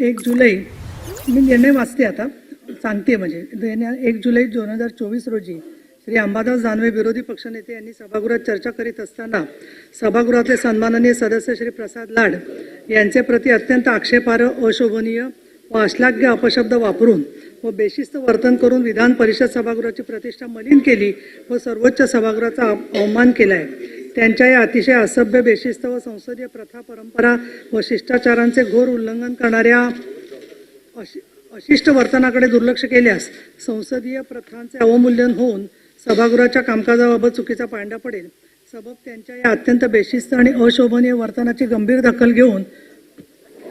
एक जुलै मी निर्णय वाचते आता सांगते म्हणजे. एक जुलै दोन हजार चोवीस रोजी श्री अंबादास दानवे विरोधी पक्षनेते यांनी सभागृहात चर्चा करीत असताना सभागृहातले सन्माननीय सदस्य श्री प्रसाद लाड यांचे प्रति अत्यंत आक्षेपार्ह अशोभनीय व अश्लाघ्य अपशब्द वापरून व बेशिस्त वर्तन करून विधान परिषद सभागृहाची प्रतिष्ठा मलिन केली व सर्वोच्च सभागृहाचा अवमान केला आहे त्यांच्या या अतिशय असभ्य बेशिस्त व संसदीय प्रथा परंपरा व शिष्टाचारांचे घोर उल्लंघन करणाऱ्या अशि- अशिष्ट वर्तनाकडे दुर्लक्ष केल्यास संसदीय प्रथांचे अवमूल्यन होऊन सभागृहाच्या कामकाजाबाबत चुकीचा पांडा पडेल. सबब त्यांच्या या अत्यंत बेशिस्त आणि अशोभनीय वर्तनाची गंभीर दखल घेऊन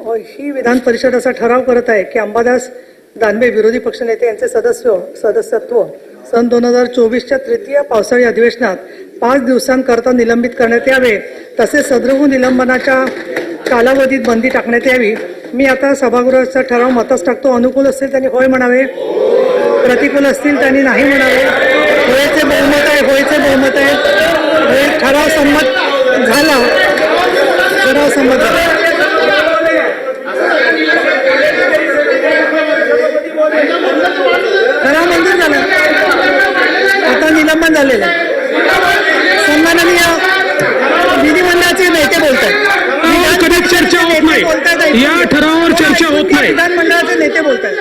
ही विधान परिषद असा ठराव करत आहे की अंबादास दानवे विरोधी पक्षनेते यांचे सदस्य सदस्यत्व सन दोन हजार चोवीसच्या तृतीय पावसाळी अधिवेशनात पाच दिवसांकरता निलंबित करण्यात यावे. तसेच सदृह निलंबनाच्या कालावधीत बंदी टाकण्यात यावी. मी आता सभागृहाचा ठराव मतच टाकतो. अनुकूल असतील त्यांनी होय म्हणावे. प्रतिकूल असतील त्यांनी नाही म्हणावे. होयचे बहुमत आहे होयचे बहुमत आहे. होय ठराव संमत झाला. ठराव संमत झाला. ठराव मंजूर झाला. आता निलंबन झालेलं आहे. सन्माननीय विधिमंडळाचे नेते बोलतात ठरावावर कधीच चर्चा होत नाही. या ठरावावर चर्चा होत नाही. विधानमंडळाचे नेते बोलतात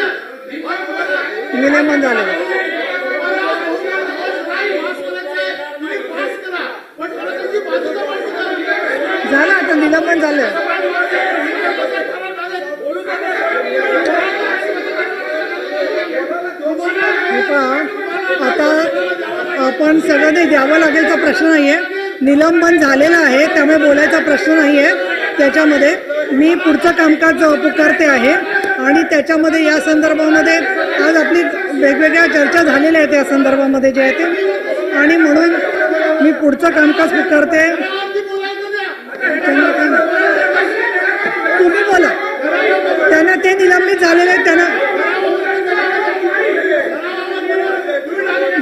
निलंबन झालेलं आहे. झालं आता निलंबन झालं. हे आपण सगळ्यांनी द्यावं लागेलचा प्रश्न नाहीये. निलंबन झालेलं आहे त्यामुळे बोलायचा प्रश्न नाही आहे त्याच्यामध्ये मी पुढचं कामकाज पुकारते आहे आणि त्याच्यामध्ये या संदर्भामध्ये आज आपली वेगवेगळ्या चर्चा झालेल्या आहेत या संदर्भामध्ये जे आहे ते. आणि म्हणून मी पुढचं कामकाज पुकारते. तुम्ही बोला. त्यांना ते निलंबित झालेले आहेत त्यांना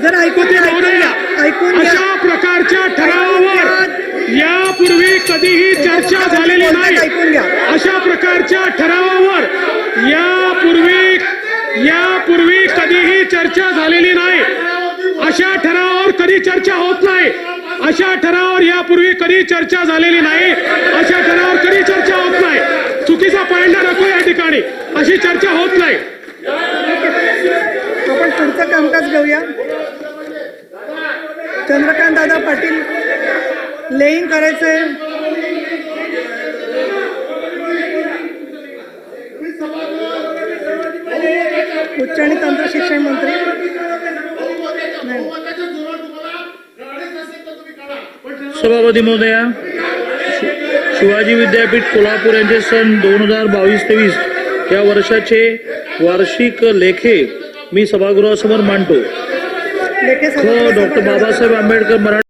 जर ऐकू द्या कधीही चर्चा झालेली नाही. अशा प्रकारच्या ठरावावर यापूर्वी यापूर्वी कधीही चर्चा झालेली नाही. अशा ठरावावर कधी चर्चा होत नाही. अशा ठरावावर यापूर्वी कधी चर्चा झालेली नाही. अशा ठरावावर कधी चर्चा होत नाही. चुकीचा पायंडा नको या ठिकाणी. अशी चर्चा होत नाही. आपण पुढचं कामकाज घेऊया. चंद्रकांत दादा पाटील लेईंग करायचंय. उच्च आणि तंत्र शिक्षण मंत्री. सभापती महोदया शिवाजी विद्यापीठ कोल्हापूर यांचे सन दोन हजार बावीस तेवीस या वर्षाचे वार्षिक लेखे मी सभागृहासमोर मांडतो ख डॉक्टर बाबासाहेब आंबेडकर मराठी